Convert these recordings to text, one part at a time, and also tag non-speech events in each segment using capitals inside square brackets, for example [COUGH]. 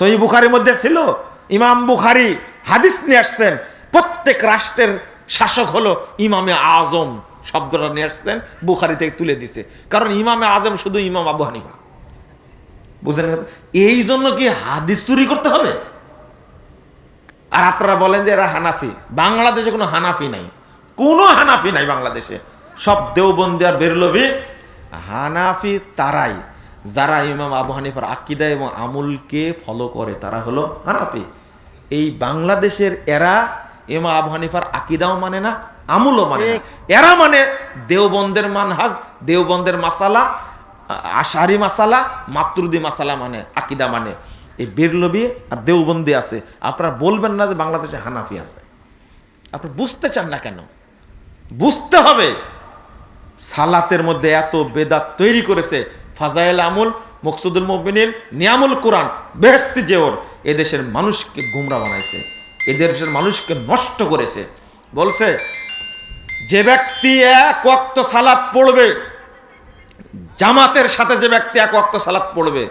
সহি বুখারির মধ্যে ছিল, ইমাম বুখারি হাদিস নিয়ে আসছেন, প্রত্যেক রাষ্ট্রের শাসক হলো ইমামে আজম শব্দটা নিয়ে আসছেন, বুখারি থেকে তুলে দিছে। কারণ ইমামে আজম শুধু ইমাম আবু হানিফা। বুঝলেন? এই জন্য কি হাদিস চুরি করতে হবে? আর আপনারা বলেন যে এরা হানাফি। বাংলাদেশে কোনো হানাফি নাই। কোনো হানাফি নাই বাংলাদেশে। সব দেওবন্দি আর বেরলবি। হানাফি তারাই। যারা ইমাম আবু হানিফার আকিদা এবং আমুলকে ফলো করে তারা হলো হানাফি। এই বাংলাদেশের এরা ইমাম আবু হানিফার আকিদাও মানে না আমুলও মানে না। এরা মানে দেওবন্দের মানহাজ দেওবন্দের মাসালা আশারি মাসালা মাতৃদি মাসালা মানে আকিদা মানে। এই বেরলবি আর দেওবন্দি আছে। আপনারা বলবেন না যে বাংলাদেশে হানাফি আছে। আপনি বুঝতে চান না কেন? বুঝতে হবে। সালাতের মধ্যে এত বেদাত তৈরি করেছে ফাজাইল আমুল মকসুদুল মুমিনিন নিয়ামুল কোরআন বেহেস্তি জেওর। এদেশের মানুষকে গুমরা বানাইছে এদেশের মানুষকে নষ্ট করেছে। বলছে যে ব্যক্তি এক ওয়াক্ত সালাত পড়বে জামাতের সাথে যে ব্যক্তি এক ওয়াক্ত সালাত পড়বে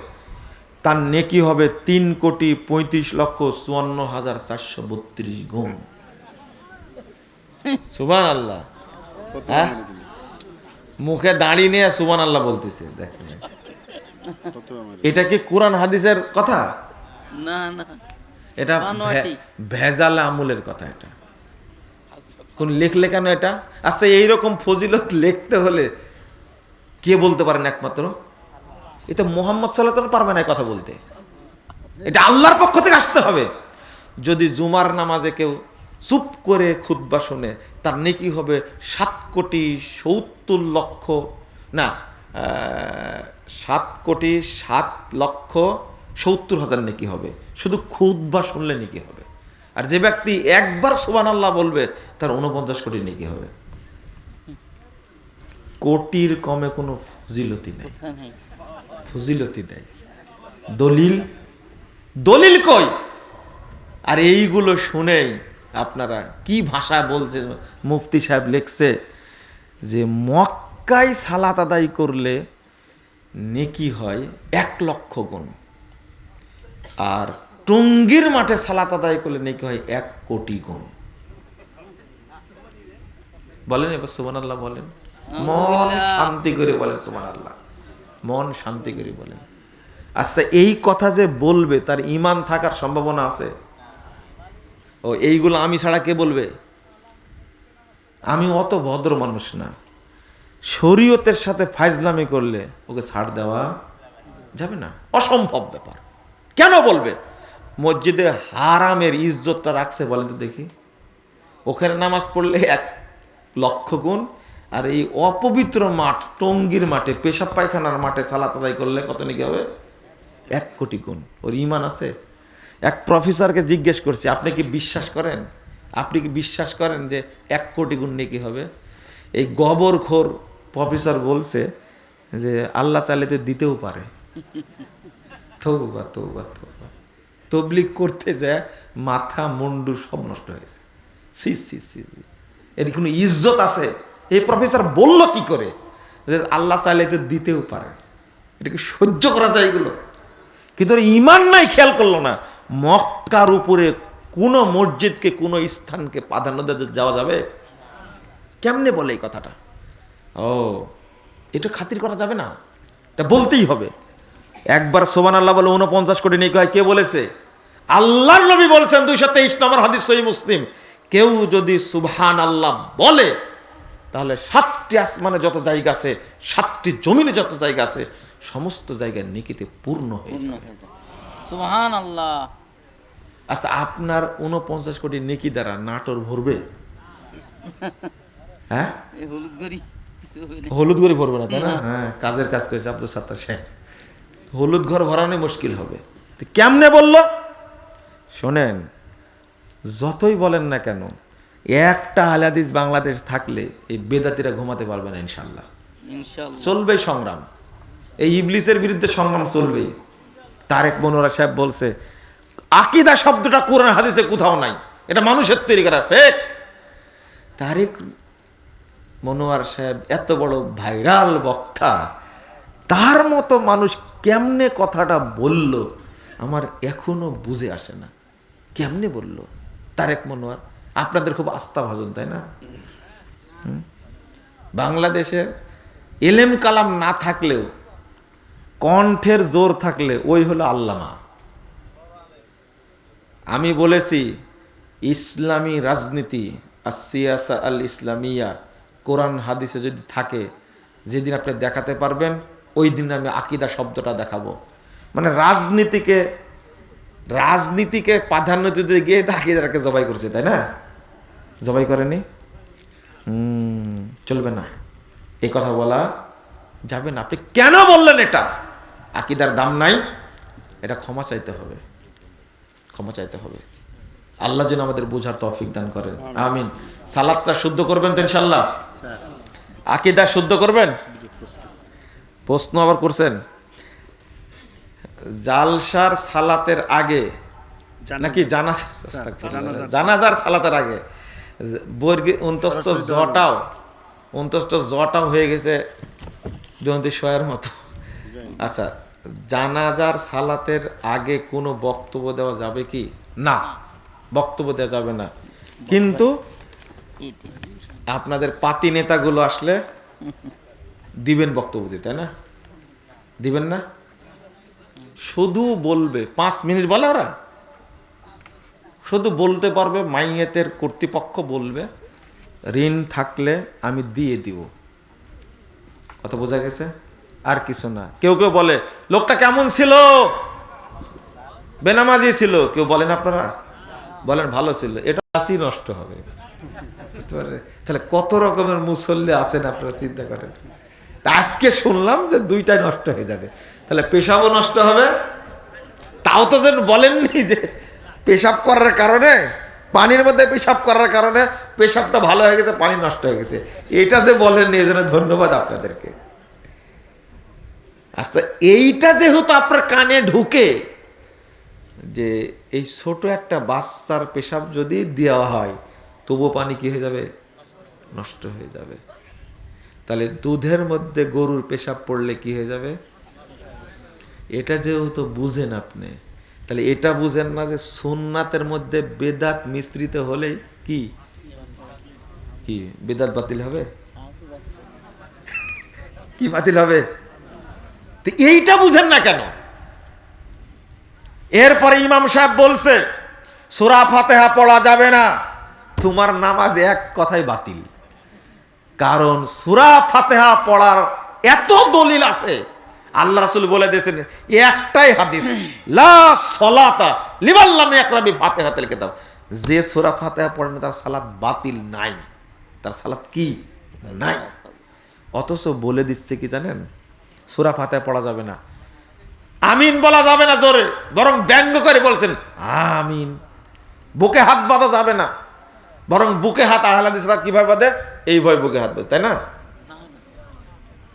তার নেকি হবে তিন কোটি পঁয়ত্রিশ লক্ষ চুয়ান্ন হাজার চারশো বত্রিশ গুণ। সুবান আল্লাহ হ্যাঁ? মুখে দাঁড়িয়ে নিয়ে সুবান আল্লাহ বলতেছে দেখেন। এটা কি কোরআন হাদিসের কথা? না না। এটা ভেজাল আমুলের কথা এটা। কোন লিখলে কেন এটা? আচ্ছা এইরকম ফজিলত লিখতে হলে কে বলতে পারেন একমাত্র? এটা মোহাম্মদ সাল্লাহ পারবে না কথা বলতে। এটা আল্লাহর পক্ষ থেকে আসতে হবে। যদি জুমার নামাজে কেউ চুপ করে খুতবা শুনে তার নেকি হবে সাত কোটি সত্তর লক্ষ না সাত কোটি সাত লক্ষ সত্তর হাজার নেকি হবে। শুধু খুতবা শুনলে নেকি হবে। আর যে ব্যক্তি একবার সুবান আল্লাহ বলবে তার উনপঞ্চাশ কোটি নেকি হবে। কোটির কমে কোনো ফজিলতি নেই। নাই। ফজিলতি দেয় দলিল দলিল কই? আর এইগুলো শুনেই আপনারা কি ভাষা বলছে মুফতি সাহেব লিখছে যে মক্কায় সালাত আদায় করলে নেকি হয় এক লক্ষ গুণ। আর টঙ্গির মাঠে সালাত আদায় করলে নেকি হয় এক কোটি গুণ। বলেন এবার সুমান আল্লাহ বলেন। মন শান্তি করে বলেন সুমান আল্লাহ মন শান্তি করে বলেন। আচ্ছা এই কথা যে বলবে তার ইমান থাকার সম্ভাবনা আছে? ও, এইগুলো আমি ছাড়া কে বলবে? আমি অত ভদ্র মানুষ না। শরীয়তের সাথে ফাইজলামি করলে ওকে ছাড় দেওয়া যাবে না। অসম্ভব ব্যাপার। কেন বলবে? মসজিদে হারামের ইজ্জতটা রাখছে বলেন তো দেখি। ওখানে নামাজ পড়লে এক লক্ষ গুণ, আর এই অপবিত্র মাঠ, টঙ্গির মাঠে, পেশাব পায়খানার মাঠে সালাত করলে কত নাকি হবে? এক কোটি গুণ। ওর ইমান আছে? এক প্রফেসরকে জিজ্ঞেস করছি, আপনি কি বিশ্বাস করেন? আপনি কি বিশ্বাস করেন যে এক কোটি গুণ নাকি হবে? এই গবরখোর প্রফেসর বলছে যে, আল্লাহ চাইলে তো দিতেও পারে। তৌবা তৌবা তৌবা। তবলিক করতে যায়, মাথা, মুন্ডু সব নষ্ট হয়েছে সি সি সি। এর কোনো ইজ্জত আছে? এই প্রফেসর বলল কি করে? যে, আল্লাহ চাইলে তো দিতেও পারে। এটাকে সহ্য করা যায় এগুলো? কিন্তু ইমান নাই, খেয়াল করল না। মক্কার উপরে কোনো মসজিদকে কোনো স্থানকে প্রাধান্য দিতে যাওয়া যাবে? কেমনে বলে এই কথাটা? ও এটা খাতির করা যাবে না? এটা বলতেই হবে। একবার সোমান আল্লাহ বলে উনপঞ্চাশ কোটি নেই হয় কে বলেছে? আল্লাহ নবী বলছেন দুইশো তেইশ নম্বর হাদিস সহি মুসলিম। কেউ যদি সুবহান আল্লাহ বলে তাহলে সাতটি আসমানে যত জায়গা আছে সাতটি জমিনে যত জায়গা আছে সমস্ত জায়গায় নিকিতে পূর্ণ হয়ে যাবে। সুবহান আল্লাহ আচ্ছা আপনার উনপঞ্চাশ কোটি নেকি দ্বারা নাটোর ভরবে? [LAUGHS] হ্যাঁ? হলুদ গড়ি ঘরে ভরবে না তাই না? হ্যাঁ কাজের কাজ করেছে আব্দুল সাত্তার সাহেব। হলুদ ঘর ভরানো মুশকিল হবে। কেমনে বলল? শোনেন যতই বলেন না কেন একটা আলাদিস বাংলাদেশ থাকলে এই বেদাতিরা ঘুমাতে পারবে না ইনশাল্লাহ চলবেই সংগ্রাম। এই ইবলিসের বিরুদ্ধে সংগ্রাম চলবেই। তারেক মনোরা সাহেব বলছে, আকিদা শব্দটা কোরআন হাদিসে কোথাও নাই। এটা মানুষের তৈরি করা ফেক তারেক মনোয়ার সাহেব এত বড় ভাইরাল বক্তা। তার মতো মানুষ কেমনে কথাটা বলল, আমার এখনও বুঝে আসে না। কেমনে বলল? তারেক মনোয়ার, আপনাদের খুব আস্থা ভাজন, তাই না? বাংলাদেশে এলেম কালাম না থাকলেও কণ্ঠের জোর থাকলে ওই হলো আল্লামা। আমি বলেছি, ইসলামী রাজনীতি আর সিয়াসা আল ইসলামিয়া কোরআন হাদিসে যদি থাকে, যেদিন আপনি দেখাতে পারবেন, ওই দিন আমি আকিদা শব্দটা দেখাবো। মানে রাজনীতিকে রাজনীতিকে প্রাধান্য দিতে গিয়ে আকিদাটাকে জবাই করছে, তাই না? জবাই করেনি? হুম, চলবে না। এই কথা বলা যাবে না। আপনি কেন বললেন এটা? আকিদার দাম নাই এটা ক্ষমা চাইতে হবে। ক্ষমা চাইতে হবে। আল্লাহ যেন আমাদের বোঝার তৌফিক দান করেন। আমিন। সালাদটা শুদ্ধ করবেন তো ইনশাল্লাহ আকিদা শুদ্ধ করবেন? প্রশ্ন আবার করছেন। জালসার সালাতের আগে নাকি জানা জানাজার সালাতের আগে। বর্গি অন্তস্থ জটাও অন্তস্থ জটাও হয়ে গেছে জয়ন্তী শয়ের মতো। আচ্ছা জানাজার সালাতের আগে কোনো বক্তব্য দেওয়া যাবে কি? না, বক্তব্য দেওয়া যাবে না। কিন্তু আপনাদের পাতি নেতাগুলো আসলে দিবেন বক্তব্য দিতে না? দিবেন না? শুধু বলবে, পাঁচ মিনিট বলে ওরা। শুধু বলতে পারবে, মাইয়েতের কর্তৃপক্ষ বলবে, ঋণ থাকলে আমি দিয়ে দিব। কথা বোঝা গেছে? আর কিছু না। কেউ কেউ বলে, লোকটা কেমন ছিল? বেনামাজি ছিল। কেউ বলেন আপনারা? বলেন ভালো ছিল। এটা আসি নষ্ট হবে। তাহলে কত রকমের মুসল্লি আছেন আপনারা চিন্তা করেন? আজকে শুনলাম যে দুইটাই নষ্ট হয়ে যাবে। তাহলে পেশাবও নষ্ট হবে। তাও তো যেন বলেননি যে পেশাব করার কারণে, পানির মধ্যে পেশাব করার কারণে পেশাবটা ভালো হয়ে গেছে, পানি নষ্ট হয়ে গেছে। এটা যে বলেননি এই জন্য ধন্যবাদ আপনাদেরকে। আচ্ছা এইটা যেহেতু আপনার কানে ঢুকে, যে এই ছোট একটা বাচ্চার পেশাব যদি দেওয়া হয়, তবুও পানি কি হয়ে যাবে? নষ্ট হয়ে যাবে। তাহলে দুধের মধ্যে গরুর পেশাব পড়লে কি হয়ে যাবে? এটা যেহেতু বুঝেন আপনি, তাহলে এটা বুঝেন না যে সুন্নাতের মধ্যে বেদাত মিশ্রিত হলে কি? কি? বেদাত বাতিল হবে? কি বাতিল হবে? এইটা বুঝেন না কেন? এরপরে ইমাম সাহেব বলছে, সুরা ফাতেহা পড়া যাবে না। তোমার নামাজ এক কথাই বাতিল। কারণ সুরা ফাতেহা পড়ার এত দলিল আছে। আল্লাহ রাসূল বলে দিয়েছেন, একটাই হাদিস, লা সলাতা লিমাল্লাম ইয়াকরাবি ফাতিহাতুল কিতাব। যে সূরা ফাতেহা পড়ে না, তার সালাত বাতিল নাই। তার সালাত কি? নাই। অথচ বলে দিচ্ছে কি জানেন? সূরা ফাতিহা পড়া যাবে না। আমিন বলা যাবে না জোরে, বরং ব্যঙ্গ করে বলছেন, আমিন। বুকে হাত বাঁধা যাবে না, বরং বুকে হাত আহলাদিসরা কীভাবে বাঁধে? এইভাবে বুকে হাত বাঁধে, তাই না?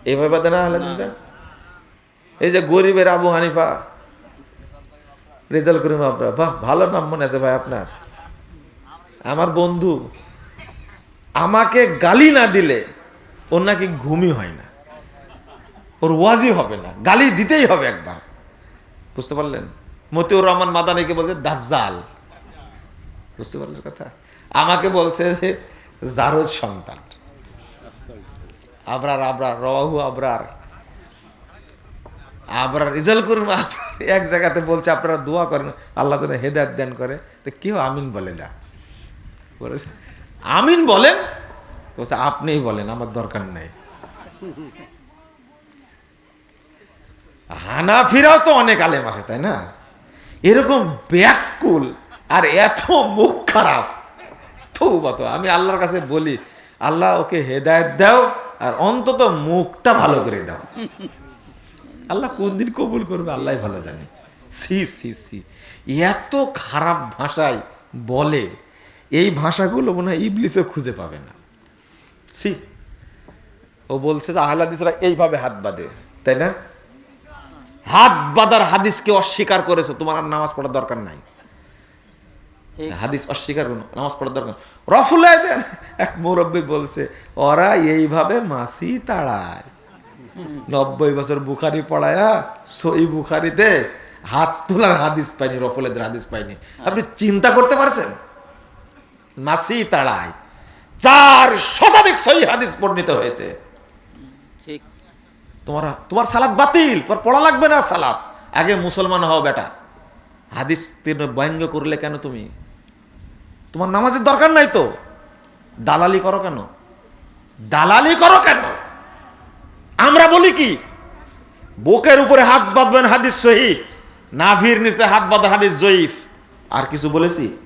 এইভাবে বাঁধে না আহলাদিসরা এই যে গরিবের আবু হানিফা রেজাল্ট করিম আপনার বাহ, ভালো নাম মনে আছে ভাই আপনার। আমার বন্ধু, আমাকে গালি না দিলে ওর নাকি ঘুমই হয় না। ওর ওয়াজি হবে না, গালি দিতেই হবে একবার। বুঝতে পারলেন? মতিউর রহমান মাদানিকে বলছে, দাজ্জাল। বুঝতে পারলেন কথা? আমাকে বলছে যে জারদ সন্তান। আবরার আবরার রহু আবরার। আবরার রেজাল্ট করুন এক জায়গাতে বলছে, আপনারা দোয়া করেন, আল্লাহ যেন হেদায়ত দেন করে। তো কেউ আমিন বলে না। আমিন বলেন? বলছে, আপনিই বলেন, আমার দরকার নাই। হানাফিরাও তো অনেক আলেম আছে, তাই না? এরকম ব্যাকুল আর এত মুখ খারাপ। তো তো, আমি আল্লাহর কাছে বলি, আল্লাহ ওকে হেদায়ত দাও আর অন্তত মুখটা ভালো করে দাও। আল্লাহ কোন দিন কবুল করবে? আল্লাহ ভালো জানে। সি সি সি এত খারাপ ভাষায় বলে, এই ভাষাগুলো মনে হয় ইবলিসও খুঁজে পাবে না। সি ও বলছে যে আহলাদিসরা এইভাবে হাত বাঁধে, তাই না? হাত বাঁধার হাদিসকে অস্বীকার করেছ তোমার আর নামাজ পড়ার দরকার নাই। হাদিস অস্বীকার করো নামাজ পড়ার দরকার রফুল এক মুরব্বী বলছে ওরা এইভাবে মাসি তাড়ায়। নব্বই বছর বুখারি পড়ায়া সই বুখারিতে হাত তোলার হাদিস পাইনি রফলেদের হাদিস পাইনি। আপনি চিন্তা করতে পারছেন? মাসি তাড়ায়। চার শতাধিক সহি হাদিস বর্ণিত হয়েছে। তোমার তোমার সালাদ বাতিল, তোমার পড়া লাগবে না সালাদ। আগে মুসলমান হও বেটা। হাদিস তীর্ণ ব্যঙ্গ করলে কেন তুমি? তোমার নামাজের দরকার নাই তো। দালালি করো কেন? দালালি করো কেন? আমরা বলি কি? বুকের উপরে হাত বাঁধবেন হাদিস সহি, নাভির নিচে হাত বাঁধা হাদিস জয়ীফ। আর কিছু বলেছি?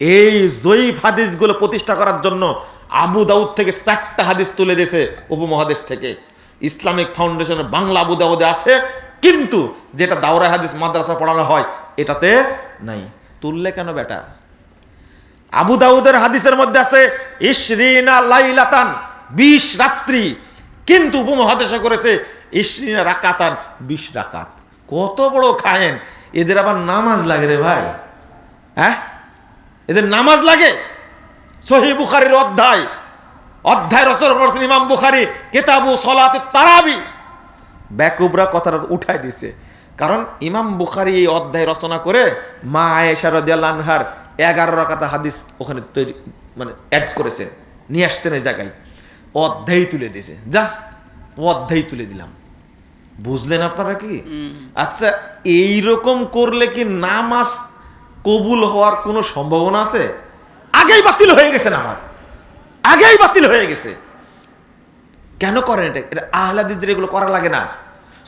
এই জয়ীফ হাদিসগুলো প্রতিষ্ঠা করার জন্য আবু দাউদ থেকে চারটা হাদিস তুলে দিয়েছে উপমহাদেশ থেকে। ইসলামিক ফাউন্ডেশনের বাংলা আবু দাউদে আছে, কিন্তু যেটা দাওরা হাদিস মাদ্রাসা পড়ানো হয়, এটাতে নাই। তুললে কেন বেটা? আবু দাউদের হাদিসের মধ্যে আছে, ইশরিনা লাইলাতান, বিশ রাত্রি। কিন্তু উপমহাদেশে করেছে, ইশরিনা রাকাতান, বিশ রাকাত। কত বড় খায়েন। এদের আবার নামাজ লাগে রে ভাই। হ্যাঁ? এদের নামাজ লাগে? সহি বুখারির অধ্যায়। অধ্যায় রচনা করেছেন ইমাম বুখারি কেতাবু সলাতে তারাবি। ব্যাকুবরা কথাটা উঠাই দিছে। কারণ ইমাম বুখারি এই অধ্যায় রচনা করে মা আয়েশা রাদিয়াল্লাহু আনহার এগারো রাকাতা হাদিস ওখানে তৈরি মানে অ্যাড করেছে। নিয়ে আসছেন এই জায়গায়। অধ্যায় তুলে দিয়েছে যা অধ্যায় তুলে দিলাম। বুঝলেন আপনারা কি? আচ্ছা এই রকম করলে কি নামাজ কবুল হওয়ার কোনো সম্ভাবনা আছে? আগেই বাতিল হয়ে গেছে নামাজ। আগেই বাতিল হয়ে গেছে। কেন করেন এটা? এটা আহলাদিদের এগুলো করা লাগে না।